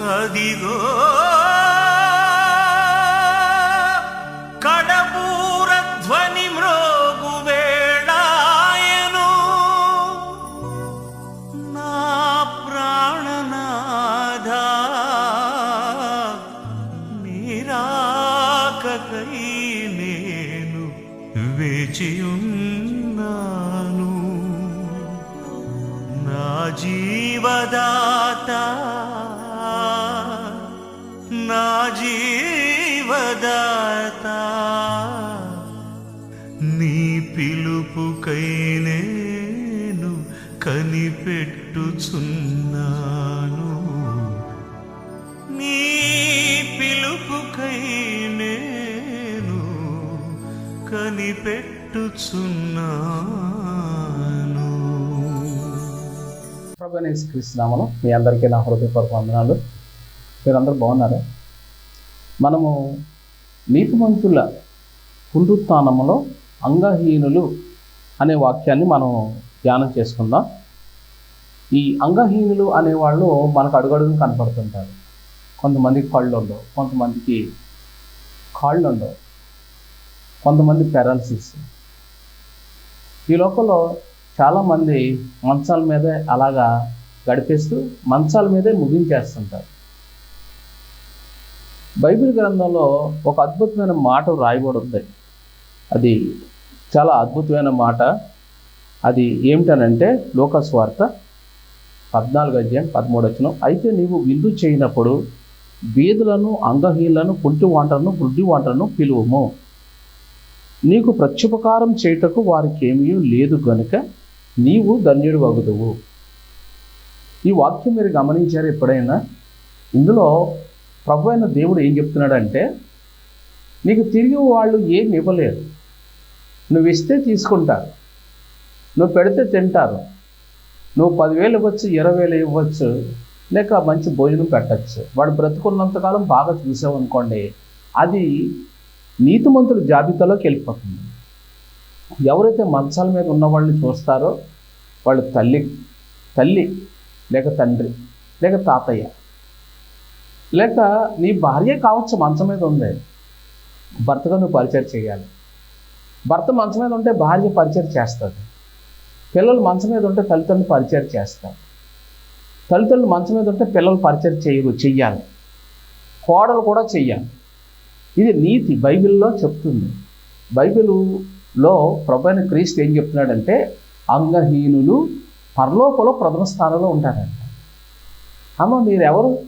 అదిగో కడపూర కనిపెట్టుచున్నాను ప్రభు మీ అందరికీ నా హృదయపూర్వక వందనాలు. మీరందరూ బాగున్నారా? మనము నీతిమంతుల పునరుత్నములో అంగహీనులు అనే వాక్యాన్ని మనం ధ్యానం చేసుకుందాం. ఈ అంగహీనులు అనేవాళ్ళు మనకు అడుగడుగు కనపడుతుంటారు. కొంతమందికి కళ్ళు ఉండవు కొంతమందికి కాళ్ళు ఉండవు కొంతమంది పెరాలసిస్. ఈ లోకంలో చాలామంది మంచాల మీదే అలాగా గడిపేస్తూ మంచాల మీదే ముగించేస్తుంటారు. బైబిల్ గ్రంథంలో ఒక అద్భుతమైన మాట రాయబడి ఉంది. అది చాలా అద్భుతమైన మాట. అది ఏమిటనంటే లోకస్వార్త పద్నాలుగు అధ్యాయం పదమూడొచ్చిన. అయితే నీవు విందు చేయనప్పుడు బీదులను అంగహీనులను కుంటి వాంటను వృద్ధి వాంటను పిలువము. నీకు ప్రత్యుపకారం చేయుటకు వారికి ఏమీ లేదు గనుక నీవు ధన్యుడు వగుదువు ఈ వాక్యం మీరు గమనించారు ఎప్పుడైనా? ఇందులో ప్రభు అయిన దేవుడు ఏం చెప్తున్నాడంటే నీకు తిరిగి వాళ్ళు ఏమి ఇవ్వలేరు. నువ్వు ఇస్తే తీసుకుంటారు నువ్వు పెడితే తింటారు. నువ్వు పదివేలు ఇవ్వచ్చు ఇరవై వేలు ఇవ్వచ్చు లేక మంచి భోజనం పెట్టచ్చు. వాడు బ్రతుకున్నంతకాలం బాగా చూసావు అనుకోండి అది నీతిమంతుల జాబితాలోకి వెళ్ళిపోతుంది. ఎవరైతే మంచాల మీద ఉన్న వాళ్ళని చూస్తారో వాళ్ళు తల్లి తల్లి లేక తండ్రి లేక తాతయ్య లేక నీ భార్య కావచ్చు మంచం మీద ఉంది భర్తగా నువ్వు పరిచయం చేయాలి. భర్త మంచం మీద ఉంటే భార్య పరిచయం చేస్తుంది పిల్లలు మంచం మీద ఉంటే తల్లిదండ్రులు పరిచయం చేస్తారు. తల్లిదండ్రులు మంచం మీద ఉంటే పిల్లలు పరిచయం చేయరు చెయ్యాలి. కోడలు కూడా చెయ్యాలి. ఇది నీతి బైబిల్లో చెప్తుంది. బైబిల్లో ప్రభైన క్రీస్తు ఏం చెప్తున్నాడంటే అంగహీనులు పరలోకంలో ప్రథమ స్థానంలో ఉంటారంట. అమ్మ మీరెవరు?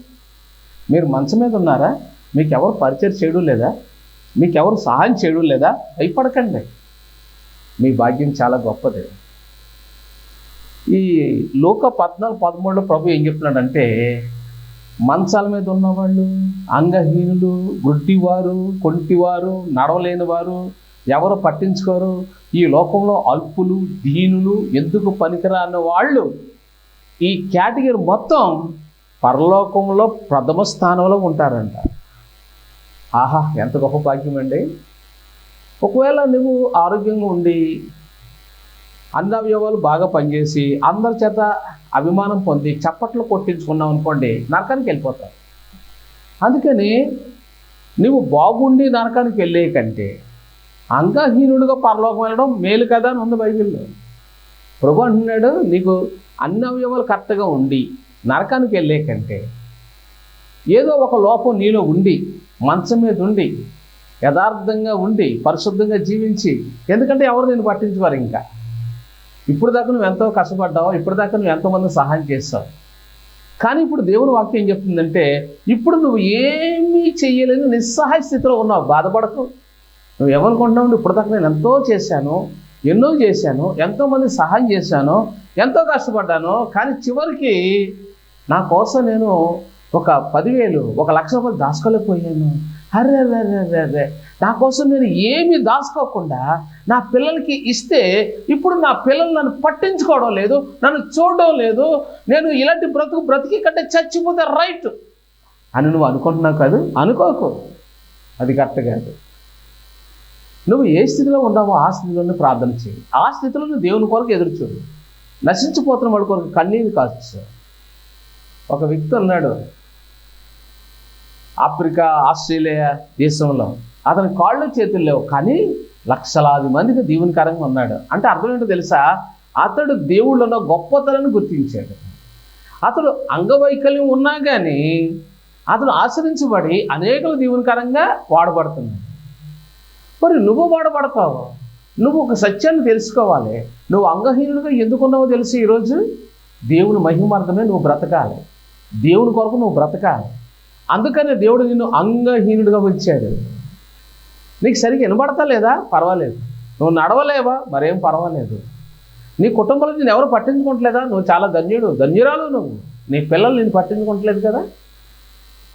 మీరు మంచం మీద ఉన్నారా? మీకు ఎవరు పరిచయం చేయడం లేదా? మీకు ఎవరు సహాయం చేయడం లేదా? భయపడకండి. మీ భాగ్యం చాలా గొప్పది. ఈ లోక పద్నాలుగు పదమూడులో ప్రభు ఏం చెప్తున్నాడంటే మంచాల మీద ఉన్నవాళ్ళు అంగహీనులు గుడ్డివారు కొంటివారు నడవలేని వారు ఎవరు పట్టించుకోరు ఈ లోకంలో అల్పులు దీనులు ఎందుకు పనికిరాని వాళ్ళు? ఈ కేటగిరీ మొత్తం పరలోకంలో ప్రథమ స్థానంలో ఉంటారంట. ఆహా ఎంత గొప్ప భాగ్యం అండి. ఒకవేళ నువ్వు ఆరోగ్యంగా ఉండి అన్ని అవయవాలు బాగా పనిచేసి అందరి చేత అభిమానం పొంది చప్పట్లు కొట్టించుకున్నావు అనుకోండి నరకానికి వెళ్ళిపోతావు. అందుకని నువ్వు బాగుండి నరకానికి వెళ్ళే కంటే అంగహీనుడిగా పరలోకం వెళ్ళడం మేలు కదా అని ఉంది బైబిల్లో. ప్రభు అంటున్నాడు నీకు అన్ని అవయవాలు కరెక్ట్గా ఉండి నరకానికి వెళ్ళే కంటే ఏదో ఒక లోపం నీలో ఉండి మంచం మీద ఉండి యథార్థంగా ఉండి పరిశుద్ధంగా జీవించి ఎందుకంటే ఎవరు నేను పట్టించుకోరు ఇంకా? ఇప్పుడు దాకా నువ్వు ఎంతో కష్టపడ్డావు? ఇప్పుడు దాకా నువ్వు ఎంతోమంది సహాయం చేస్తావు? కానీ ఇప్పుడు దేవుని వాక్యం ఏం చెప్తుందంటే ఇప్పుడు నువ్వు ఏమీ చేయలేని నిస్సహాయ స్థితిలో ఉన్నావు. బాధపడకు. నువ్వు ఏమనుకుంటున్నావు ఇప్పుడు దాకా నేను ఎంతో చేశాను ఎన్నో చేశాను ఎంతోమంది సహాయం చేశాను ఎంతో కష్టపడ్డాను కానీ చివరికి నా కోసం నేను ఒక పదివేలు ఒక లక్ష రూపాయలు దాచుకోలేకపోయాను. అరే అరే అరే అరే అరే నా కోసం నేను ఏమీ దాచుకోకుండా నా పిల్లలకి ఇస్తే ఇప్పుడు నా పిల్లలు నన్ను పట్టించుకోవడం లేదు నన్ను చూడడం లేదు నేను ఇలాంటి బ్రతుకు బ్రతికి కంటే చచ్చిపోతే రైట్ అని నువ్వు అనుకుంటున్నావు కాదు? అనుకోకు. అది కరెక్ట్ కాదు. నువ్వు ఏ స్థితిలో ఉన్నావో ఆ స్థితిలోనే ప్రార్థన చేయి. ఆ స్థితిలో నువ్వు దేవుని కొరకు ఎదురుచూడు నశించిపోతున్న వాడి కొరకు కన్నీరు కాచు ఒక వ్యక్తి ఉన్నాడు ఆఫ్రికా ఆస్ట్రేలియా దేశంలో అతని కాళ్ళు చేతులు లేవు కానీ లక్షలాది మందికి దీవునికరంగా ఉన్నాడు. అంటే అర్థం ఏంటో తెలుసా? అతడు దేవుళ్ళలో గొప్పతనాన్ని గుర్తించాడు. అతడు అంగవైకల్యం ఉన్నా కానీ అతను ఆశ్రయించబడి అనేకలు దీవునికరంగా వాడబడుతున్నాడు. మరి నువ్వు బాధపడతావు. నువ్వు ఒక సత్యాన్ని తెలుసుకోవాలి. నువ్వు అంగహీనుడిగా ఎందుకున్నావో తెలుసు ఈరోజు? దేవుని మహిమార్థమే నువ్వు బ్రతకాలి. దేవుని కొరకు నువ్వు బ్రతకాలి. అందుకనే దేవుడు నిన్ను అంగహీనుడిగా ఉంచాడు. నీకు సరిగ్గా వినబడతా లేదా? పర్వాలేదు. నువ్వు నడవలేవా? మరేం పర్వాలేదు. నీ కుటుంబంలో నేను ఎవరు పట్టించుకోవట్లేదా నువ్వు చాలా ధన్యుడు. ధన్యురాలు నువ్వు. నీ పిల్లలు నేను పట్టించుకోవట్లేదు కదా?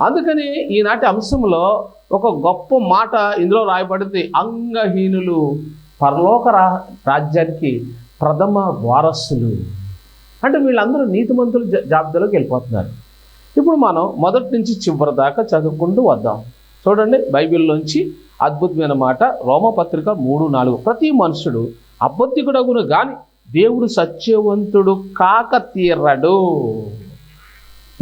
అందుకని ఈనాటి అంశంలో ఒక గొప్ప మాట ఇందులో రాయబడింది. అంగహీనులు పరలోక రా రాజ్యానికి ప్రథమ వారసులు. అంటే వీళ్ళందరూ నీతిమంతుల జా- జాబితాలోకి వెళ్ళిపోతున్నారు. ఇప్పుడు మనం మొదటి నుంచి చివరి దాకా చదువుకుంటూ వద్దాం. చూడండి బైబిల్లోంచి అద్భుతమైన మాట రోమపత్రిక మూడు నాలుగు. ప్రతి మనుషుడు అబద్ధికుడగును కానీ దేవుడు సత్యవంతుడు కాక తీరడు.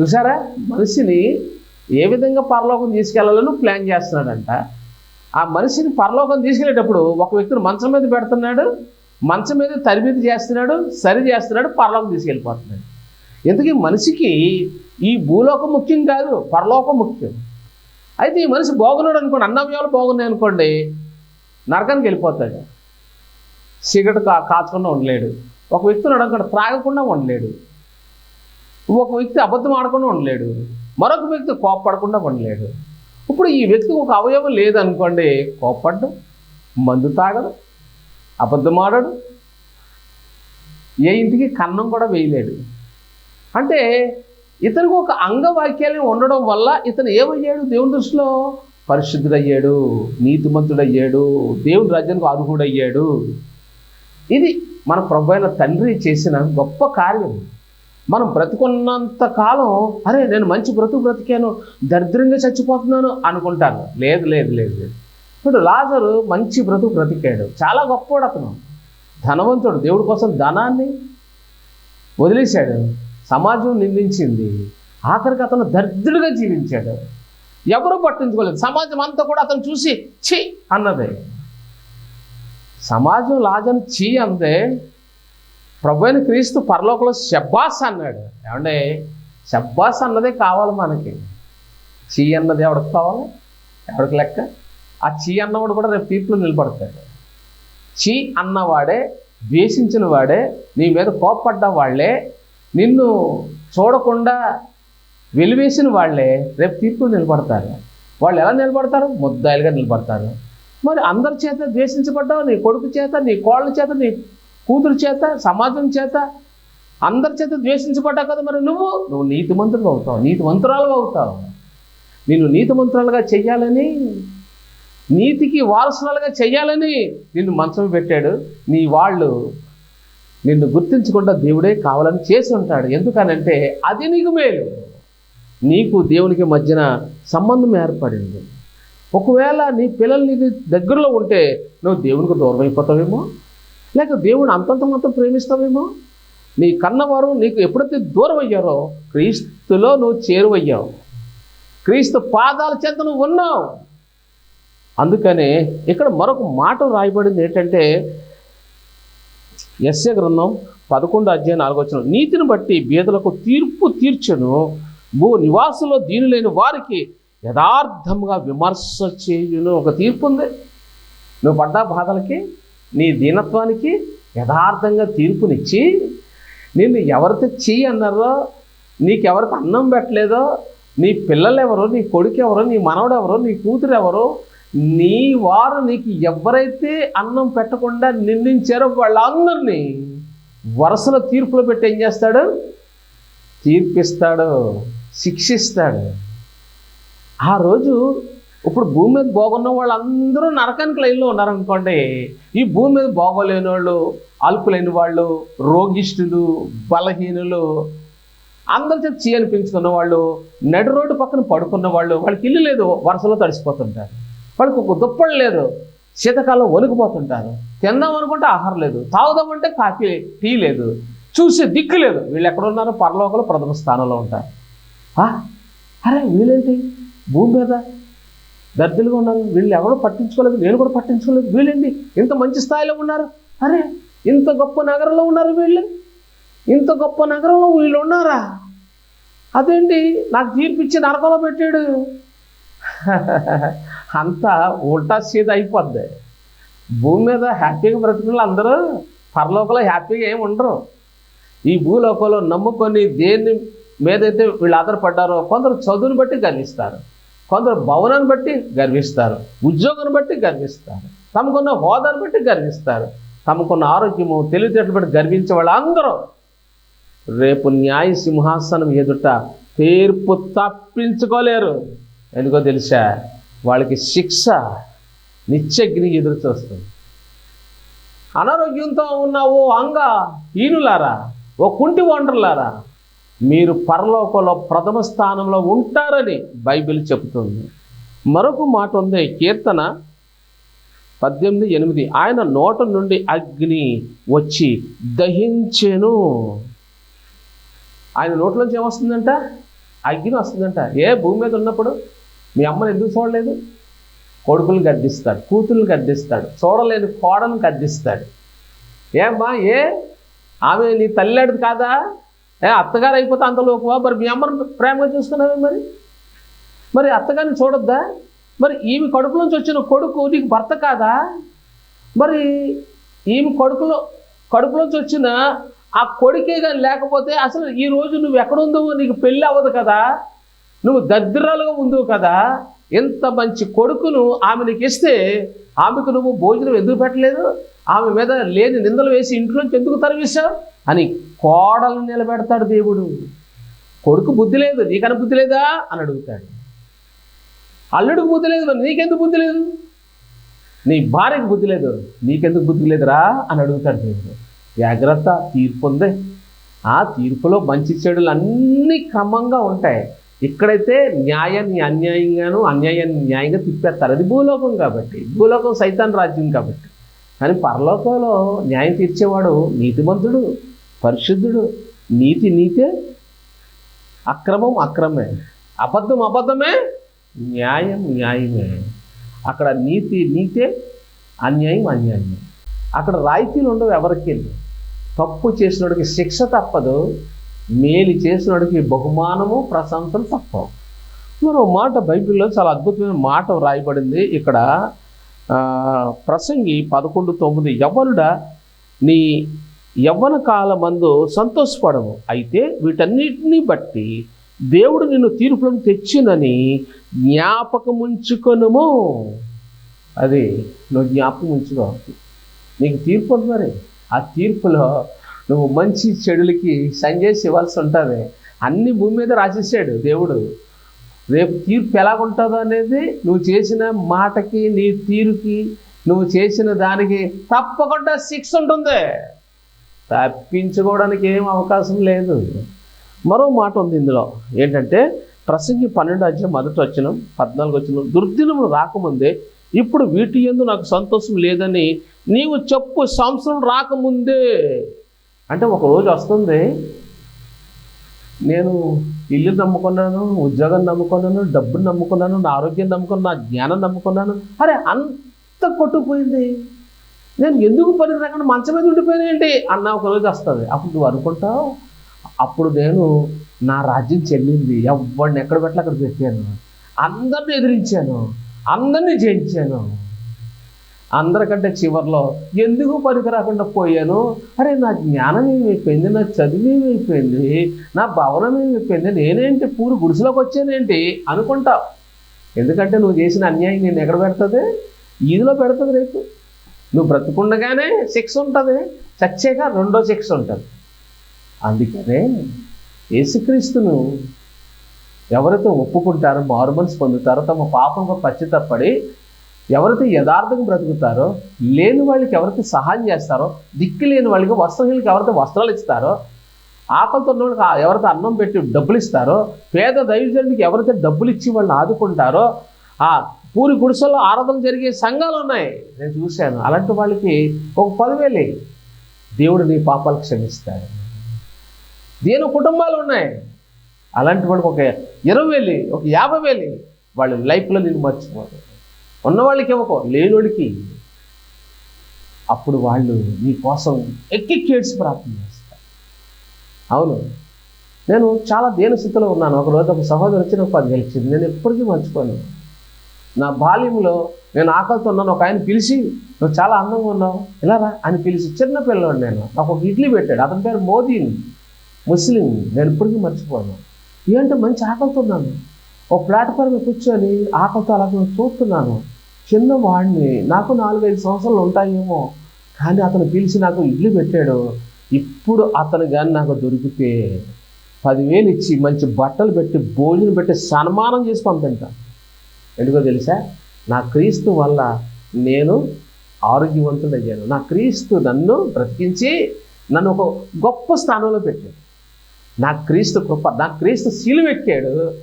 చూసారా? మనిషిని ఏ విధంగా పరలోకం తీసుకెళ్ళాలని ప్లాన్ చేస్తున్నాడంట? ఆ మనిషిని పరలోకం తీసుకెళ్ళేటప్పుడు ఒక వ్యక్తిని మంచం మీద పెడుతున్నాడు మంచం మీద తరి మీద చేస్తున్నాడు సరి చేస్తున్నాడు పరలోకం తీసుకెళ్ళిపోతున్నాడు. ఎందుకు మనిషికి ఈ భూలోకం ముఖ్యం కాదు పరలోకం ముఖ్యం. అయితే ఈ మనిషి బాగున్నాడు అనుకోండి అన్నవ్యాలు బాగున్నాయి అనుకోండి నరకానికి వెళ్ళిపోతాడు. సిగరెట్ కా కాచకుండా ఉండలేడు. ఒక వ్యక్తి ఉన్నాడు అనుకోండి త్రాగకుండా ఉండలేడు. ఒక వ్యక్తి అబద్ధం ఆడకుండా ఉండలేడు. మరొక వ్యక్తి కోప్పడకుండా ఉండలేడు. ఇప్పుడు ఈ వ్యక్తికి ఒక అవయవం లేదనుకోండి కోప్పడ్డం మందు తాగడు అబద్ధం ఏ ఇంటికి కన్నం కూడా వేయలేడు. అంటే ఇతనికి ఒక అంగవాక్యాలు ఉండడం వల్ల ఇతను ఏమయ్యాడు దేవుని దృష్టిలో? పరిశుద్ధుడయ్యాడు నీతిమంతుడయ్యాడు దేవుని రాజ్యానికి అర్హుడయ్యాడు. ఇది మన ప్రభు తండ్రి చేసిన గొప్ప కార్యం మనం బ్రతుకున్నంత కాలం అరే నేను మంచి బ్రతుకు బ్రతికాను దరిద్రంగా చచ్చిపోతున్నాను అనుకుంటాను. లేదు లేదు లేదు లేదు. ఇప్పుడు లాజరు మంచి బ్రతుకు బ్రతికాడు. చాలా గొప్పవాడు అతను. ధనవంతుడు. దేవుడి కోసం ధనాన్ని వదిలేశాడు. సమాజం నిందించింది. ఆఖరికి అతను దరిద్రుడిగా జీవించాడు. ఎవరు పట్టించుకోలేదు. సమాజం అంతా కూడా అతను చూసి ఛీ అన్నదే. సమాజం లాజను చీ అందే. ప్రభు అయిన క్రీస్తు పరలోకంలో శబ్బాస్ అన్నాడు. ఏమంటే శబ్బాస్ అన్నదే కావాలి మనకి. చీ అన్నది ఎవడికి కావాలి? ఎవడికి లెక్క? ఆ చీ అన్నవాడు కూడా రేపు తీర్పులో నిలబడతాడు. చీ అన్నవాడే ద్వేషించిన వాడే నీ మీద కోప్పడ్డ వాళ్ళే నిన్ను చూడకుండా వెలివేసిన వాళ్ళే రేపు తీర్పులు నిలబడతారు. వాళ్ళు ఎలా నిలబడతారు? ముద్దాయిలుగా నిలబడతారు. మరి అందరి చేత ద్వేషించబడ్డావు? నీ కొడుకు చేత నీ కోళ్ళ చేత నీ కూతురు చేత సమాజం చేత అందరి చేత ద్వేషించబడ్డావు కదా మరి నువ్వు? నువ్వు నీతిమంతుడు అవుతావు నీతిమంతురాలు అవుతావు. నిన్ను నీతిమంతురాలుగా చెయ్యాలని నీతికి వారసురాలుగా చెయ్యాలని నిన్ను మంచం పెట్టాడు. నీ వాళ్ళు నిన్ను గుర్తించకుండా దేవుడే కావాలని చేసి ఉంటాడు. ఎందుకనంటే అది నీకు మేలు. నీకు దేవునికి మధ్యన సంబంధం ఏర్పడింది. ఒకవేళ నీ పిల్లలు నీకు దగ్గరలో ఉంటే నువ్వు దేవునికి దూరం అయిపోతావేమో లేక దేవుడు అంతంత మొత్తం ప్రేమిస్తావేమో? నీ కన్నవారు నీకు ఎప్పుడైతే దూరం అయ్యారో క్రీస్తులో నువ్వు చేరువయ్యావు. క్రీస్తు పాదాల చేత నువ్వు ఉన్నావు. అందుకనే ఇక్కడ మరొక మాట రాయబడింది ఏంటంటే యస్య గ్రంథం పదకొండు అధ్యాయం నాలుగు నీతిని బట్టి బీదలకు తీర్పు తీర్చను. భూ దీని లేని వారికి యథార్థముగా విమర్శ చేయును. ఒక తీర్పు ఉంది. నువ్వు పడ్డా బాధలకి నీ దీనత్వానికి యథార్థంగా తీర్పునిచ్చి నిన్ను ఎవరితో చెయ్యి అన్నారో నీకెవరికి అన్నం పెట్టలేదో నీ పిల్లలు ఎవరో నీ కొడుకు ఎవరో నీ మనవడు ఎవరో నీ కూతురు ఎవరో నీ వారు నీకు ఎవరైతే అన్నం పెట్టకుండా నిందించారో వాళ్ళందరినీ వరుసలో తీర్పులో పెట్టి ఏం చేస్తాడు? తీర్పిస్తాడు శిక్షిస్తాడు. ఆ రోజు ఇప్పుడు భూమి మీద బాగున్న వాళ్ళందరూ నరకానికి లైన్లో ఉన్నారనుకోండి ఈ భూమి మీద బాగోలేని వాళ్ళు అల్పులేని వాళ్ళు రోగిష్ఠులు బలహీనులు అందరి చేత చీ అనిపించుకున్న వాళ్ళు నడి రోడ్డు పక్కన పడుకున్న వాళ్ళు వాళ్ళకి ఇల్లు లేదు వరుసలో తడిసిపోతుంటారు. వాళ్ళకి ఒక దుప్పలు లేదు శీతకాలం వణికిపోతుంటారు. తిందాం అనుకుంటే ఆహారం లేదు తాగుదామంటే కాఫీ టీ లేదు చూసే దిక్కు లేదు. వీళ్ళు ఎక్కడ ఉన్నారో పరలోకంలో ప్రథమ స్థానంలో ఉంటారు. అరే వీళ్ళేంటి? భూమి మీద దర్దులుగా ఉన్నారు. వీళ్ళు ఎవరో పట్టించుకోలేదు నేను కూడా పట్టించుకోలేదు. వీళ్ళండి ఇంత మంచి స్థాయిలో ఉన్నారు? అరే ఇంత గొప్ప నగరంలో ఉన్నారు వీళ్ళు? ఇంత గొప్ప నగరంలో వీళ్ళు ఉన్నారా? అదేంటి? నాకు తీర్పిచ్చి నరకంలో పెట్టాడు. అంతా ఉల్టా సీద అయిపోద్ది. భూమి మీద హ్యాపీగా బ్రతుకున్న అందరూ పరలోకంలో హ్యాపీగా ఏమి ఉండరు. ఈ భూలోకంలో నమ్ముకొని దేన్ని మీదైతే వీళ్ళు ఆధారపడ్డారో కొందరు చదువుని బట్టి గర్విస్తారు. కొందరు భవనాన్ని బట్టి గర్విస్తారు ఉద్యోగాన్ని బట్టి గర్విస్తారు తమకున్న హోదాను బట్టి గర్విస్తారు తమకున్న ఆరోగ్యము తెలివితేటలు బట్టి గర్వించే వాళ్ళు అందరూ రేపు న్యాయ సింహాసనం ఎదుట తీర్పు తప్పించుకోలేరు. ఎందుకో తెలుసా? వాళ్ళకి శిక్ష నిత్యగ్ని ఎదురు చూస్తుంది. అనారోగ్యంతో ఉన్న ఓ అంగ ఈనులారా ఓ కుంటి వండర్లారా మీరు పరలోకంలో ప్రథమ స్థానంలో ఉంటారని బైబిల్ చెబుతుంది. మరొక మాట ఉంది కీర్తన పద్దెనిమిది ఎనిమిది. ఆయన నోట నుండి అగ్ని వచ్చి దహించెను. ఆయన నోట్లోంచి ఏమొస్తుందంట? అగ్ని వస్తుందంట. ఏ భూమి మీద ఉన్నప్పుడు? మీ అమ్మని ఎందుకు చూడలేదు? కొడుకులు గద్దిస్తాడు కూతుళ్ళు గద్దిస్తాడు చూడలేని కోడలు గద్దిస్తాడు. ఏమ్మా ఏ? ఆమె నీ తల్లాడిది కాదా? ఏ అత్తగారు అయిపోతే అంతలోకువా మరి మీ అమ్మను ప్రేమగా చూస్తున్నావే మరి? మరి అత్తగారిని చూడొద్దా? మరి ఈమె కడుపులోంచి వచ్చిన కొడుకు నీకు భర్త కాదా? మరి ఈమె కడుపులో కడుపులోంచి వచ్చిన ఆ కొడుకే కానీ లేకపోతే అసలు ఈ రోజు నువ్వు ఎక్కడుందో నీకు పెళ్ళి అవ్వదు కదా? నువ్వు దరిద్రాలుగా ఉందో కదా? ఇంత మంచి కొడుకును ఆమె నీకు ఇస్తే ఆమెకు నువ్వు భోజనం ఎందుకు పెట్టలేదు? ఆమె మీద లేని నిందలు వేసి ఇంట్లోంచి ఎందుకు తరివేశావు? అని కోడలు నిలబెడతాడు దేవుడు. కొడుకు బుద్ధి లేదు నీకన్నా బుద్ధి లేదా? అని అడుగుతాడు. అల్లుడికి బుద్ధి లేదు నీకెందుకు బుద్ధి లేదు? నీ భార్యకు బుద్ధి లేదు నీకెందుకు బుద్ధి లేదురా? అని అడుగుతాడు దేవుడు. జాగ్రత్త తీర్పు ఉంది. ఆ తీర్పులో మంచి చెడులు అన్నీ క్రమంగా ఉంటాయి. ఇక్కడైతే న్యాయాన్ని అన్యాయంగాను అన్యాయాన్ని న్యాయంగా తిప్పేస్తారు. అది భూలోకం కాబట్టి భూలోకం సైతాన్ రాజ్యం కాబట్టి. కానీ పరలోకంలో న్యాయం తీర్చేవాడు నీతిమంతుడు. పరిశుద్ధుడు నీతి నీతే అక్రమం అక్రమే. అబద్ధం అబద్ధమే న్యాయం న్యాయమే. అక్కడ నీతి నీతే అన్యాయం అన్యాయమే. అక్కడ రాయితీలు ఉండవు ఎవరికి. తప్పు చేసినోడికి శిక్ష తప్పదు మేలు చేసినోడికి బహుమానము ప్రశంసలు తప్పవు. మరో మాట బైబిల్లో చాలా అద్భుతమైన మాట వ్రాయబడింది. ఇక్కడ ప్రసంగి పదకొండు తొమ్మిది ఎవరుడా నీ యవ్వన కాలమందు సంతోషపడము. అయితే వీటన్నిటిని బట్టి దేవుడు నిన్ను తీర్పులను తెచ్చినని జ్ఞాపకముంచుకొనుము. అది నువ్వు జ్ఞాపకం ఉంచుకో నీకు తీర్పు ఉంది మరి. ఆ తీర్పులో నువ్వు మంచి చెడులకి సంజేసి ఇవ్వాల్సి ఉంటుంది. అన్ని భూమి మీద రాసేసాడు దేవుడు. రేపు తీర్పు ఎలాగుంటుందో అనేది నువ్వు చేసిన మాటకి నీ తీరుకి నువ్వు చేసిన దానికి తప్పకుండా శిక్ష ఉంటుంది. తప్పించుకోవడానికి ఏం అవకాశం లేదు. మరో మాట ఉంది ఇందులో. ఏంటంటే ప్రసంగి పన్నెండు అధ్యాయం మొదటి వచ్చిన పద్నాలుగు వచ్చిన దుర్దినములు రాకముందే ఇప్పుడు వీటి ఎందు నాకు సంతోషం లేదని నీవు చెప్పు సంవత్సరం రాకముందే. అంటే ఒక రోజు వస్తుంది నేను ఇల్లు నమ్ముకున్నాను ఉద్యోగం నమ్ముకున్నాను డబ్బును నమ్ముకున్నాను నా ఆరోగ్యం నమ్ముకున్నాను నా జ్ఞానం నమ్ముకున్నాను. అరే అంత కొట్టుకుపోయింది. నేను ఎందుకు పనికి రాకుండా మంచం మీద ఉండిపోయాను ఏంటి? అన్న ఒక రోజు వస్తుంది. అప్పుడు నువ్వు అనుకుంటావు. అప్పుడు నేను నా రాజ్యం చెల్లింది. ఎవరిని ఎక్కడ పెట్టలే అక్కడ పెట్టాను. అందరిని ఎదిరించాను. అందరినీ జయించాను. అందరికంటే చివరిలో ఎందుకు పనికి రాకుండా పోయాను? అరే నా జ్ఞానం ఏమైపోయింది? నా చదువు ఏమైపోయింది? నా భవనం ఏమైపోయింది? నేనేంటి పూరి గుడిసెలోకి వచ్చానేంటి? అనుకుంటావు. ఎందుకంటే నువ్వు చేసిన అన్యాయం నేను ఎక్కడ పెడుతుంది? ఈదిలో పెడుతుంది రేపు. నువ్వు బ్రతుకుండగానే శిక్ష ఉంటుంది. చచ్చాక రెండో శిక్ష ఉంటుంది. అందుకనే యేసుక్రీస్తును ఎవరైతే ఒప్పుకుంటారో మారు మనసు పొందుతారో తమ పాపంగా పశ్చితపడి ఎవరైతే యథార్థంగా బ్రతుకుతారో లేని వాళ్ళకి ఎవరైతే సహాయం చేస్తారో దిక్కు లేని వాళ్ళకి వస్త్రహీనులకి ఎవరైతే వస్త్రాలు ఇస్తారో ఆకలితో ఉన్న వాళ్ళకి ఎవరైతే అన్నం పెట్టి డబ్బులు ఇస్తారో పేద దైవజనుడికి ఎవరైతే డబ్బులు ఇచ్చి వాళ్ళని ఆదుకుంటారో ఆ పూరి గుడిసెల్లో ఆరాధన జరిగే సంఘాలు ఉన్నాయి. నేను చూశాను. అలాంటి వాళ్ళకి ఒక పదివేలు దేవుడు నీ పాపాలు క్షమిస్తాడు. దేని కుటుంబాలు ఉన్నాయి? అలాంటి వాడికి ఒక ఇరవై వేలు ఒక యాభై వేలు వాళ్ళ లైఫ్లో నేను మర్చిపోదు ఉన్నవాళ్ళకి ఇవ్వకో లేనోడికి అప్పుడు వాళ్ళు నీ కోసం ఎక్కెక్కి ఏడ్చి ప్రార్థన చేస్తారు. అవును. నేను చాలా దేని స్థితిలో ఉన్నాను? ఒక రోజు ఒక సహోదరు వచ్చి నాకు పది గెలిచింది. నేను ఎప్పటికీ మర్చిపోను. నా బాల్యంలో నేను ఆకలితో ఉన్నాను ఒక ఆయన పిలిచి నువ్వు చాలా అందంగా ఉన్నావు. ఇలా రా? అని పిలిచి చిన్న పిల్లవాడు నేను నాకు ఒక ఇడ్లీ పెట్టాడు అతని పేరు మోదీని ముస్లిం నేను ఇప్పటికీ మర్చిపోను. ఏంటంటే మంచి ఆకలితో ఉన్నాను? ఒక ప్లాట్ఫామ్ కూర్చొని ఆకలితో అలాగే చూస్తున్నాను. చిన్నవాడిని నాకు నాలుగైదు సంవత్సరాలు ఉంటాయేమో కానీ అతను పిలిచి నాకు ఇడ్లీ పెట్టాడు. ఇప్పుడు అతను కానీ నాకు దొరికితే పదివేలు ఇచ్చి మంచి బట్టలు పెట్టి భోజనం పెట్టి సన్మానం చేసి పంపించాను ఎందుకో తెలుసా? నా క్రీస్తు వల్ల నేను ఆరోగ్యవంతుడయ్యాను. నా క్రీస్తు నన్ను బ్రతికించి నన్ను ఒక గొప్ప స్థానంలో పెట్టాడు. నా క్రీస్తు కృప నా క్రీస్తు శిలువ ఎక్కాడు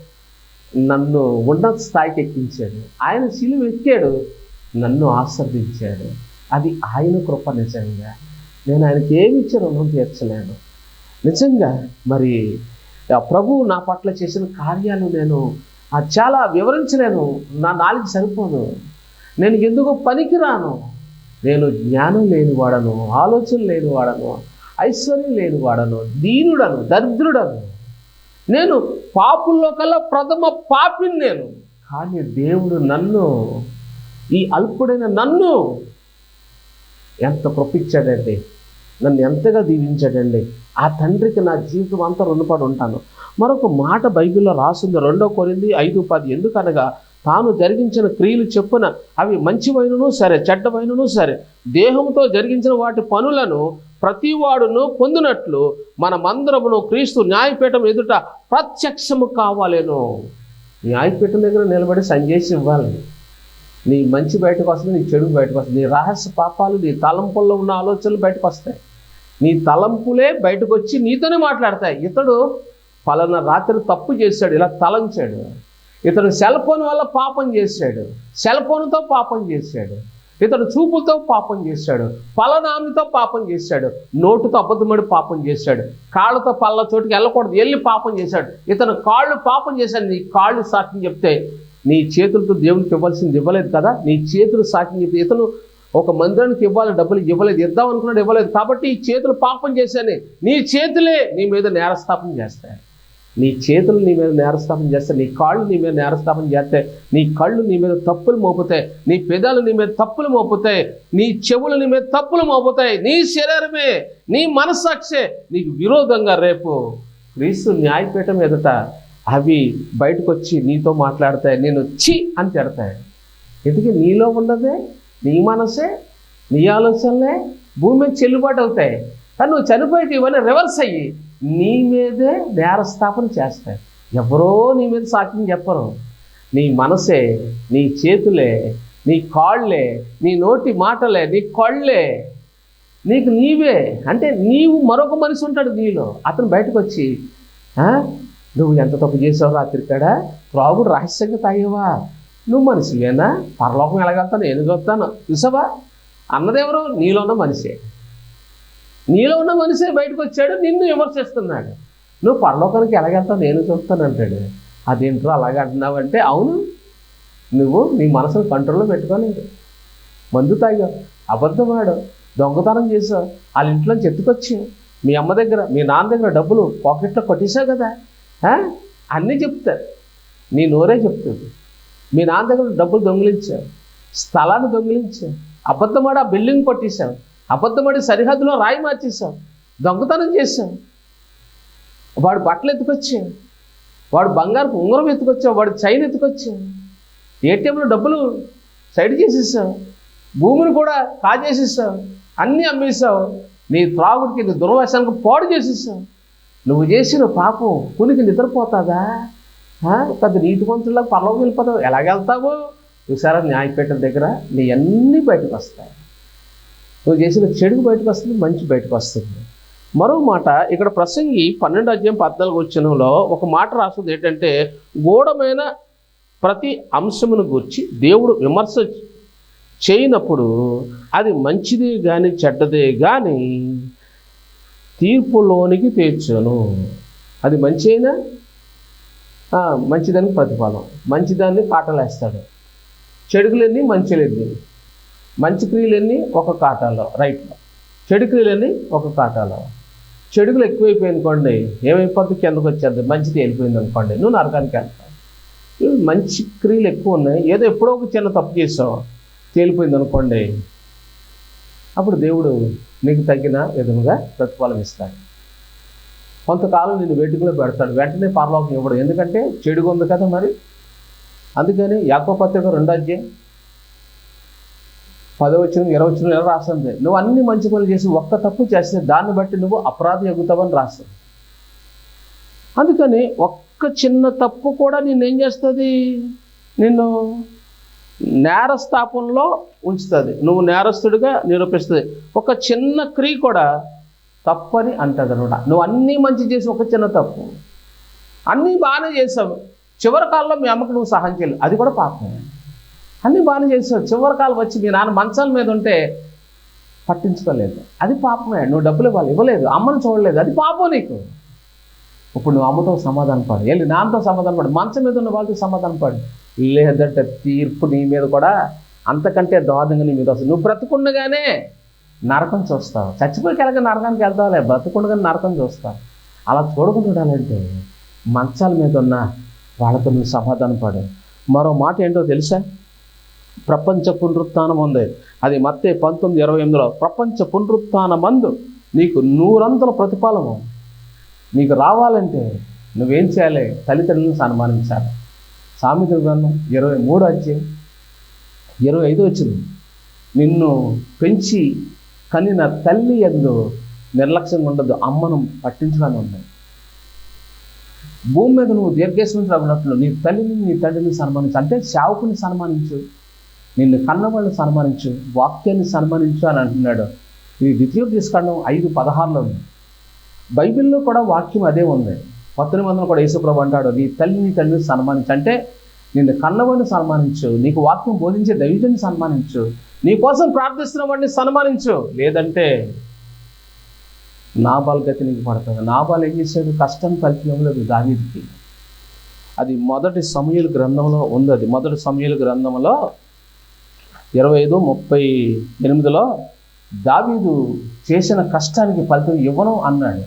నన్ను ఉన్నత స్థాయికి ఎక్కించాడు. ఆయన శిలువ ఎక్కాడు నన్ను ఆశ్రదించాడు అది ఆయన కృప నిజంగా. నేను ఆయనకి ఏమి ఇచ్చి రుణం తీర్చలేను. నిజంగా మరి ప్రభువు నా పట్ల చేసిన కార్యాలు నేను చాలా వివరించలేను. నా నాలుగు సరిపోను నేను ఎందుకు పనికిరాను? నేను జ్ఞానం లేనివాడను ఆలోచన లేనివాడను ఐశ్వర్యం లేనివాడను దీనుడను దరిద్రుడను. నేను పాపుల్లో కల్లా ప్రథమ పాపిని నేను. కానీ దేవుడు నన్ను ఈ అల్పుడైన నన్ను ఎంత కృపించాడండి నన్ను ఎంతగా దీవించాడండి. ఆ తండ్రికి నా జీవితం అంతా రుణపడి ఉంటాను. మరొక మాట బైబిల్లో రాసింది రెండో కొరింది ఐదు పది ఎందుకనగా తాను జరిగించిన క్రియలు చెప్పున అవి మంచివైనను సరే చెడ్డవైనను సరే దేహంతో జరిగించిన వాటి పనులను ప్రతివాడును పొందినట్లు మనమందరమును క్రీస్తు న్యాయపీఠం ఎదుట ప్రత్యక్షము కావాలేను. న్యాయపీఠం దగ్గర నిలబడి సంజేసి ఇవ్వాలి. నీ మంచి బయటకు వస్తుంది నీ చెడు బయటకు వస్తుంది నీ రహస్య పాపాలు నీ తలంపుల్లో ఉన్న ఆలోచనలు బయటకు వస్తాయి. నీ తలంపులే బయటకు వచ్చి నీతోనే మాట్లాడతాయి. ఇతడు పలానా రాత్రి తప్పు చేశాడు ఇలా తలంచాడు. ఇతడు సెల్ ఫోన్ వల్ల పాపం చేశాడు సెల్ ఫోన్తో పాపం చేశాడు ఇతడు చూపులతో పాపం చేశాడు పలనామితో పాపం చేశాడు నోటుతో అబద్ధమడి పాపం చేశాడు కాళ్ళతో పళ్ళ చోటుకి వెళ్ళకూడదు వెళ్ళి పాపం చేశాడు. ఇతను కాళ్ళు పాపం చేశాడు నీ కాళ్ళు సాక్ష్యం చెప్తే నీ చేతులతో దేవునికి ఇవ్వాల్సింది ఇవ్వలేదు కదా? నీ చేతులు సాక్ష్యం చెప్తే ఇతను ఒక మందిరానికి ఇవ్వాలి డబ్బులు ఇవ్వలేదు ఇద్దాం అనుకున్నాడు ఇవ్వలేదు. కాబట్టి ఈ చేతులు పాపం చేశానే. నీ చేతులే నీ మీద నేరస్థాపన చేస్తాయి. నీ చేతులు నీ మీద నేరస్థాపన చేస్తే నీ కాళ్ళు నీ మీద నేరస్థాపన చేస్తే నీ కళ్ళు నీ మీద తప్పులు మోపుతాయి నీ పెదాలు నీ మీద తప్పులు మోపుతాయి నీ చెవులు నీ మీద తప్పులు మోపుతాయి. నీ శరీరమే నీ మనస్సాక్షే నీకు విరోధంగా రేపు క్రీస్తు న్యాయపీఠం ఎదుట అవి బయటకు వచ్చి నీతో మాట్లాడతాయి నేను చి అని తిడతాయి. ఎందుకు నీలో ఉన్నదే? నీ మనసే నీ ఆలోచనలే భూమి మీద చెల్లుబాటు అవుతాయి. కానీ నువ్వు చనిపోయి ఇవన్నీ రివర్స్ అయ్యి నీ మీదే నేరస్థాపన చేస్తాయి. ఎవరో నీ మీద సాక్ష్యం చెప్పరు. నీ మనసే నీ చేతులే నీ కాళ్ళే నీ నోటి మాటలే నీ కళ్ళే నీకు నీవే. అంటే నీవు మరొక మనిషి ఉంటాడు నీలో. అతను బయటకు వచ్చి నువ్వు ఎంత తప్పు చేసావు రాత్రికాడ త్రాగుడు రహస్యంగా తాగేవా? నువ్వు మనిషివేనా పరలోకం ఎలాగెళ్తాను నేను చూస్తాను? చూసావా? అన్నదెవరు? నీలో ఉన్న మనిషే. నీలో ఉన్న మనిషే బయటకు వచ్చాడు నిన్ను విమర్శిస్తున్నాడు. నువ్వు పరలోకానికి ఎలాగెళ్తావు నేను చూస్తాను అంటాడు. అదేంటో అలాగే అంటున్నావంటే అవును. నువ్వు నీ మనసును కంట్రోల్లో పెట్టుకోలేదు మందు తాగావు అబద్ధమాడు దొంగతనం చేసావు. వాళ్ళ ఇంట్లో ఎత్తుకొచ్చావు మీ అమ్మ దగ్గర మీ నాన్న దగ్గర డబ్బులు పాకెట్లో కొట్టేశావు కదా? అన్నీ చెప్తారు. నీ నోరే చెప్తుంది. మీ నాన్న దగ్గర డబ్బులు దొంగిలించావు స్థలాన్ని దొంగిలించావు అబద్ధమాడి ఆ బిల్డింగ్ కొట్టేశావు అబద్ధమాడి సరిహద్దులో రాయి మార్చేశావు దొంగతనం చేశావు వాడు బట్టలు ఎత్తుకొచ్చావు వాడు బంగారు ఉంగరం ఎత్తుకొచ్చావు వాడు చైన్ ఎత్తుకొచ్చావు ఏటీఎంలో డబ్బులు సైడ్ చేసేసావు. భూమిని కూడా కాజేసేసావు. అన్నీ అమ్మేశావు. నీ త్రాగుడికి నీ దుర్వాసానికి పాడు చేసేసావు. నువ్వు చేసిన పాపం కునికి నిద్రపోతాదా? ఆ? పెద్ద నీతివంతుల్లో పర్లోకి వెళ్ళిపోతావు. ఎలాగెళ్తావో చూసారా న్యాయపీఠం దగ్గర? నీ అన్నీ బయటకు వస్తాయి. నువ్వు చేసిన చెడుకు బయటకు వస్తుంది మంచి బయటకు వస్తుంది. మరో మాట ఇక్కడ ప్రసంగి పన్నెండు అధ్యాయం పద్నాలుగు వచ్చినంలో ఒక మాట రాస్తుంది. ఏంటంటే గూఢమైన ప్రతి అంశమును గూర్చి దేవుడు విమర్శ చేయనప్పుడు అది మంచిదే కానీ చెడ్డదే కానీ తీర్పులోనికి తీర్చను. అది మంచి అయినా మంచిదానికి ప్రతిఫలం. మంచిదాన్ని కాటలు వేస్తాడు చెడుకులన్నీ మంచిలన్నీ మంచి క్రియలన్నీ ఒక కాటాలో రైట్లో చెడు క్రియలన్నీ ఒక కాటాలో చెడుకులు ఎక్కువైపోయింది అనుకోండి ఏమైపోతుంది కిందకు వచ్చేది మంచిది వెళ్ళిపోయింది అనుకోండి నువ్వు నరకానికి వెళ్తావు. మంచి క్రియలు ఎక్కువ ఉన్నాయి. ఏదో ఎప్పుడో ఒక చిన్న తప్పు చేసావు తేలిపోయింది అనుకోండి అప్పుడు దేవుడు నీకు తగిన విధముగా ప్రతిఫలం ఇస్తాడు. కొంతకాలం నేను వేటుకలో పెడతాడు. వెంటనే పరలోకం ఇవ్వడు. ఎందుకంటే చెడుగా ఉంది కదా మరి. అందుకని యాకో పత్రిక రెండో అధ్యాయం పదవచనం ఇరవచనం ఎలా రాస్తుంది నువ్వు అన్ని మంచి పనులు చేసి ఒక్క తప్పు చేస్తే దాన్ని బట్టి నువ్వు అపరాధం ఎగుతావని రాస్తుంది అందుకని ఒక్క చిన్న తప్పు కూడా నిన్నేం చేస్తుంది? నిన్ను నేరస్థాపనలో ఉంచుతుంది. నువ్వు నేరస్తుడిగా నిరూపిస్తుంది. ఒక చిన్న క్రియ కూడా తప్పని అని అనమాట. నువ్వు అన్నీ మంచి చేసి ఒక చిన్న తప్పు. అన్నీ బాగానే చేసావు. చివరి కాలంలో మీ అమ్మకు నువ్వు సహాయం చేయలేదు. అది కూడా పాపమే అన్నీ బాగానే చేసావు. చివరి కాలం వచ్చి మీ నాన్న మంచాల మీద ఉంటే పట్టించుకోలేదు. అది పాపమే. నువ్వు డబ్బులు ఇవ్వాలి. ఇవ్వలేదు. అమ్మను చూడలేదు. అది పాపం నీకు. ఇప్పుడు నువ్వు అమ్మతో సమాధానం పడు. వెళ్ళి నాన్నతో సమాధానం పడు. మంచం మీద ఉన్న వాళ్ళతో సమాధానం పడు. లేదంటే తీర్పు నీ మీద కూడా అంతకంటే దారుణంగా నీ మీద వస్తుంది. నువ్వు బ్రతుకుండగానే నరకం చూస్తావు. చచ్చిపోయి నరకానికి వెళ్తావులే బ్రతుకుండగానే నరకం చూస్తావు. అలా చూడకుండాలంటే మంచాల మీద ఉన్న వాళ్ళతో నువ్వు సమాధానం పడు. మరో మాట ఏంటో తెలుసా? ప్రపంచ పునరుత్థానం ఉంది. అది మత్తే పంతొమ్మిది ఇరవై ఎనిమిదిలో ప్రపంచ పునరుత్థానమందు నీకు నూరంతల ప్రతిఫలము నీకు రావాలంటే నువ్వేం చేయాలి? తల్లిదండ్రులను సన్మానించాలి. సామెత గ్రంథం ఇరవై మూడు వచ్చి ఇరవై ఐదు వచ్చింది. నిన్ను పెంచి కనిన తల్లి ఎందు నిర్లక్ష్యంగా ఉండదు అమ్మను పట్టించుకొని ఉంది భూమి మీద నువ్వు దీర్ఘేశ్వరం ఉన్నట్లు నీ తల్లిని నీ తండ్రిని సన్మానించు. అంటే శావుకుని సన్మానించు నిన్ను కన్నవాళ్ళని సన్మానించు వాక్యాన్ని సన్మానించు అని అంటున్నాడు. ఇది ద్వితీయ తీసుకుండం ఐదు పదహారులో ఉంది. బైబిల్లో కూడా వాక్యం అదే ఉంది. కొత్త నిబంధనలు కూడా యేసుప్రభు అంటాడు నీ తల్లిని తండ్రిని సన్మానించు. అంటే నిన్ను కన్నవాడిని సన్మానించు నీకు వాక్యం బోధించే దైవజన్ని సన్మానించు. నీ కోసం ప్రార్థిస్తున్న వాడిని సన్మానించు. లేదంటే నాబాల్ గతి నీకు పడుతుంది. నాబాల్ ఏం చేశాడు? కష్టం లేదు దావీదికి. అది మొదటి సమయల గ్రంథంలో ఉంది అది. మొదటి సమయల గ్రంథంలో ఇరవై ఐదు ముప్పై ఎనిమిదిలో దావీదు చేసిన కష్టానికి ఫలితం ఇవ్వను అన్నాడు.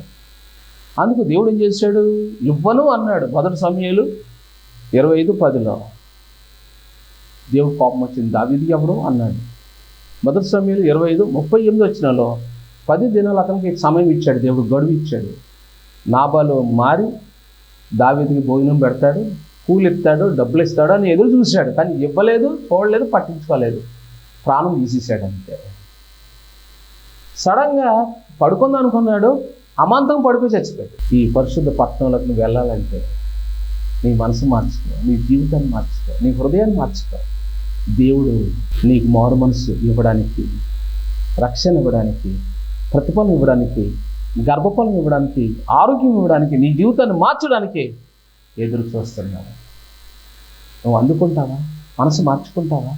అందుకు దేవుడు ఏం చేశాడు? ఇవ్వను అన్నాడు. మొదటి సమయాలు ఇరవై ఐదు పదిలో. దేవుడు కోపం వచ్చింది. దావీది ఎవడు అన్నాడు. మొదటి సమయంలో ఇరవై ఐదు ముప్పై ఎనిమిది వచ్చినలో పది దినాలు అతనికి సమయం ఇచ్చాడు దేవుడు గడువు ఇచ్చాడు. నాబాలు మారి దావీదికి భోజనం పెడతాడు కూలి ఇస్తాడు డబ్బులు ఇస్తాడు అని ఎదురు చూశాడు కానీ ఇవ్వలేదు చూడలేదు పట్టించుకోలేదు. ప్రాణం తీసేసాడు అంతే. సడన్గా పడుకుందాం అనుకున్నాడు అమాంతం పడిపోయి చచ్చిపోయాడు. ఈ పరిశుద్ధ పట్టణంలోకి నువ్వు వెళ్ళాలంటే నీ మనసు మార్చుకో నీ జీవితాన్ని మార్చుకో నీ హృదయాన్ని మార్చుకో. దేవుడు నీకు మారు మనసు ఇవ్వడానికి రక్షణ ఇవ్వడానికి ప్రతిఫలం ఇవ్వడానికి గర్భఫలం ఇవ్వడానికి ఆరోగ్యం ఇవ్వడానికి నీ జీవితాన్ని మార్చడానికి ఎదురు చూస్తున్నావు నువ్వు అందుకుంటావా? మనసు మార్చుకుంటావా?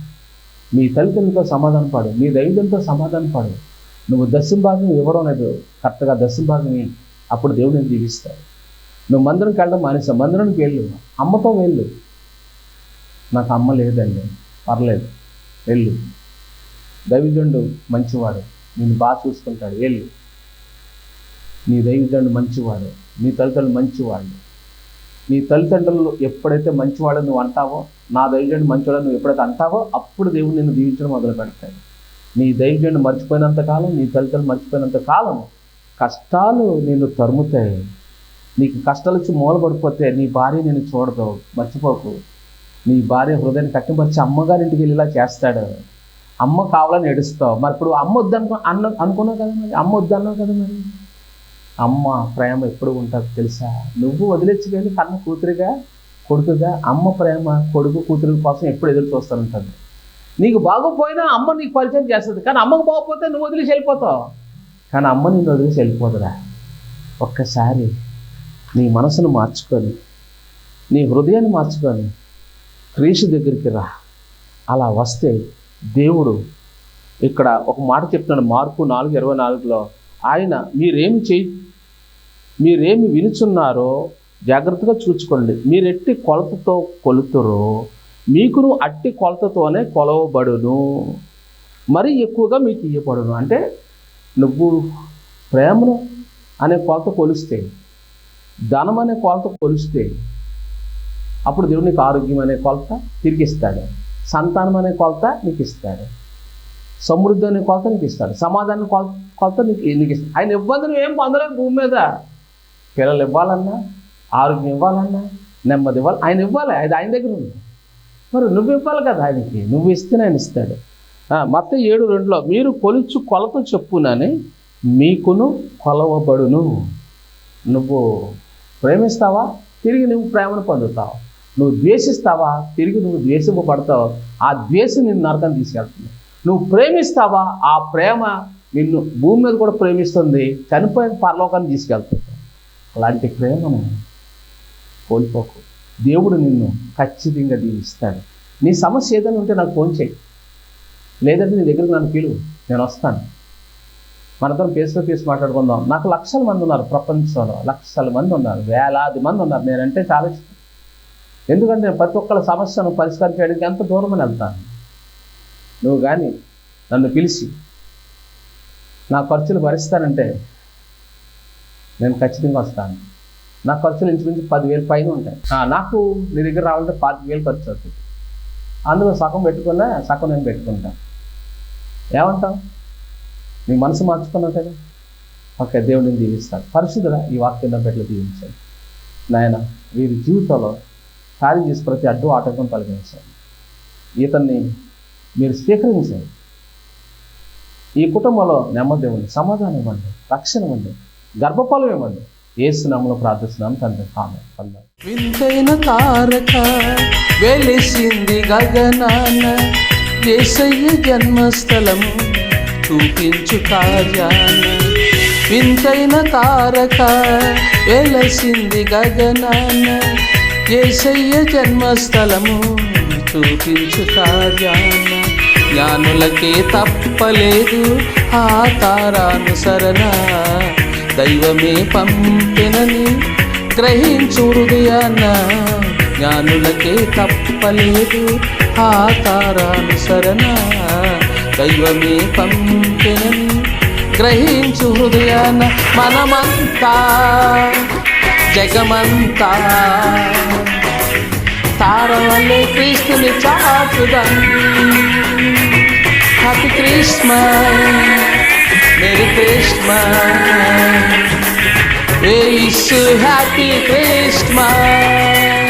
మీ తల్లిదండ్రులతో సమాధానం పడు మీ దైవంతో సమాధానం పడు. నువ్వు దశం భాగం ఇవ్వడం లేదు. కరెక్ట్గా దశం భాగం అప్పుడు దేవుడు నేను జీవిస్తాడు. నువ్వు మందిరంకి వెళ్ళడం మానేసా మందిరానికి వెళ్ళు. అమ్మతో వెళ్ళు. నాకు అమ్మ లేదండి. పర్లేదు. వెళ్ళు. దైవజండు మంచివాడు. నేను బాగా చూసుకుంటాడు. వెళ్ళు. నీ దైవజనుడు మంచివాడు. నీ తల్లిదండ్రులు మంచివాడు నీ తల్లిదండ్రులు ఎప్పుడైతే మంచివాడు నువ్వు అంటావో నా దైవజనుడు మంచివాడు నువ్వు ఎప్పుడైతే అంటావో అప్పుడు దేవుడు నిన్ను దీవించడం మొదలు పెడతాడు నీ దైవజండు మర్చిపోయినంత కాలం నీ తల్లిదండ్రులు మర్చిపోయినంత కాలం కష్టాలు నిన్ను తరుముతాయి. నీకు కష్టాలు వచ్చి మూలపడిపోతే నీ భార్య నేను చూడదు. మర్చిపోకు. నీ భార్య హృదయాన్ని కట్టిపరిచి అమ్మగారింటికి వెళ్ళి ఇలా చేస్తాడు. అమ్మ కావాలని ఏడుస్తావు. మరి ఇప్పుడు అమ్మ వద్దనుకో అన్న అనుకున్నావు కదా మరి? అమ్మ వద్దన్నావు కదా మరి? అమ్మ ప్రేమ ఎప్పుడు ఉంటుంది తెలుసా? నువ్వు వదిలేచ్చుకెళ్ళి కన్న కూతురిగా కొడుకుగా అమ్మ ప్రేమ కొడుకు కూతురు కోసం ఎప్పుడు ఎదురు చూస్తుంటుంది నీకు బాగోపోయినా అమ్మ నీకు పరిచయం చేస్తుంది. కానీ అమ్మకు బాగోపోతే నువ్వు వదిలేసి వెళ్ళిపోతావు. కానీ అమ్మ నిన్ను వదిలేసి వెళ్ళిపోదురా. ఒక్కసారి నీ మనసును మార్చుకొని నీ హృదయాన్ని మార్చుకొని క్రీస్తు దగ్గరికి రా. అలా వస్తే దేవుడు ఇక్కడ ఒక మాట చెప్తున్నాడు మార్పు నాలుగు ఇరవై నాలుగులో. ఆయన మీరేమి చేయి మీరేమి వినుచున్నారో జాగ్రత్తగా చూసుకోండి. మీరు ఎట్టి కొలతతో కొలుతురో మీకును అట్టి కొలతతోనే కొలవబడును. మరి ఎక్కువగా మీకు ఇవ్వబడును అంటే నువ్వు ప్రేమను అనే కొలత కొలిస్తే ధనం అనే కొలత కొలిస్తే అప్పుడు దేవుడు నీకు ఆరోగ్యం అనే కొలత తిరిగి ఇస్తాడు సంతానం అనే కొలత నీకు ఇస్తాడు సమృద్ధి అనే కొలత నీకు ఇస్తాడు సమాధానం కొలత కొలత నీకు నీకు ఇస్తాడు ఆయన ఇబ్బంది నువ్వేం పొందలేదు భూమి మీద. పిల్లలు ఇవ్వాలన్నా ఆరోగ్యం ఇవ్వాలన్నా నెమ్మది ఇవ్వాలి. ఆయన ఇవ్వాలి అది ఆయన దగ్గర ఉంది. మరి నువ్వు ఇవ్వాలి కదా ఆయనకి. నువ్వు ఇస్తే ఆయన ఇస్తాడు. మొత్తం ఏడు రెండులో మీరు కొలుచు కొలత చెప్పునని మీకును కొలవబడును. నువ్వు ప్రేమిస్తావా? తిరిగి నువ్వు ప్రేమను పొందుతావు? నువ్వు ద్వేషిస్తావా? తిరిగి నువ్వు ద్వేషింపబడతావు? ఆ ద్వేషం నిన్ను నరకం తీసుకెళ్తుంది నువ్వు ప్రేమిస్తావా? ఆ ప్రేమ నిన్ను భూమి మీద కూడా ప్రేమిస్తుంది. చనిపోయిన పరలోకాన్ని తీసుకెళ్తుంది. అలాంటి ప్రేమను కోల్పోకు. దేవుడు నిన్ను ఖచ్చితంగా దీవిస్తాడు. నీ సమస్య ఏదైనా ఉంటే నాకు ఫోన్ చేయి. లేదంటే నీ దగ్గర నన్ను పిలువు. నేను వస్తాను. మనతో ఫేస్ టు ఫేస్ మాట్లాడుకుందాం. నాకు లక్షల మంది ఉన్నారు ప్రపంచంలో. లక్షల మంది ఉన్నారు. వేలాది మంది ఉన్నారు. నేనంటే చాలా ఇష్టం. ఎందుకంటే నేను ప్రతి ఒక్కళ్ళ సమస్యను పరిష్కరించడానికి ఎంత దూరం వెళ్తాను? నువ్వు కానీ నన్ను పిలిచి నా ఖర్చులు భరిస్తానంటే నేను ఖచ్చితంగా వస్తాను. నా ఖర్చులు ఇంచుమించు పదివేలు పైన ఉంటాయి. నాకు నీ దగ్గర రావాలంటే పాతిక వేలు ఖర్చు అవుతుంది. అందులో సగం పెట్టుకున్నా సగం నేను పెట్టుకుంటాను ఏమంటావు? నీ మనసు మార్చుకున్నావు కదా? ఓకే దేవుడిని దీవిస్తాడు పరిశుద్ధుడా ఈ వాక్యం బిడ్డలు దీవించాడు. నాయన వీరి జీవితంలో కార్యం చేసి ప్రతి అడ్డు ఆటంకం తొలగించండి ఇతన్ని మీరు స్వీకరించండి. ఈ కుటుంబంలో నెమ్మది ఇవ్వండి సమాధానం ఇవ్వండి రక్షణ ఇవ్వండి గర్భఫలం ఇవ్వండి. ఏసునామలో ప్రార్థిస్తున్నాం తండ్రి. ఆమె వింతైన తారక వెలిసింది గగనాన ఏసయ్య జన్మస్థలము చూపించు కార్యాన వింతైన తారక వెలసింది గగనాన ఏసయ్య జన్మస్థలము చూపించు కార్యాన్న జ్ఞానులకే తప్పలేదు ఆ తారానుసరణ. దైవమే పంపినని గ్రహించు హృదయాన్న జ్ఞానులకే తప్పలేదు ఆ తారానుసరణ. దైవమే పంపినని గ్రహించు హృదయాన మనమంతా. జగమంతా. తారవల్లే క్రీస్తుని చాటుదాం. Happy Christmas. Merry Christmas. A you happy Christmas.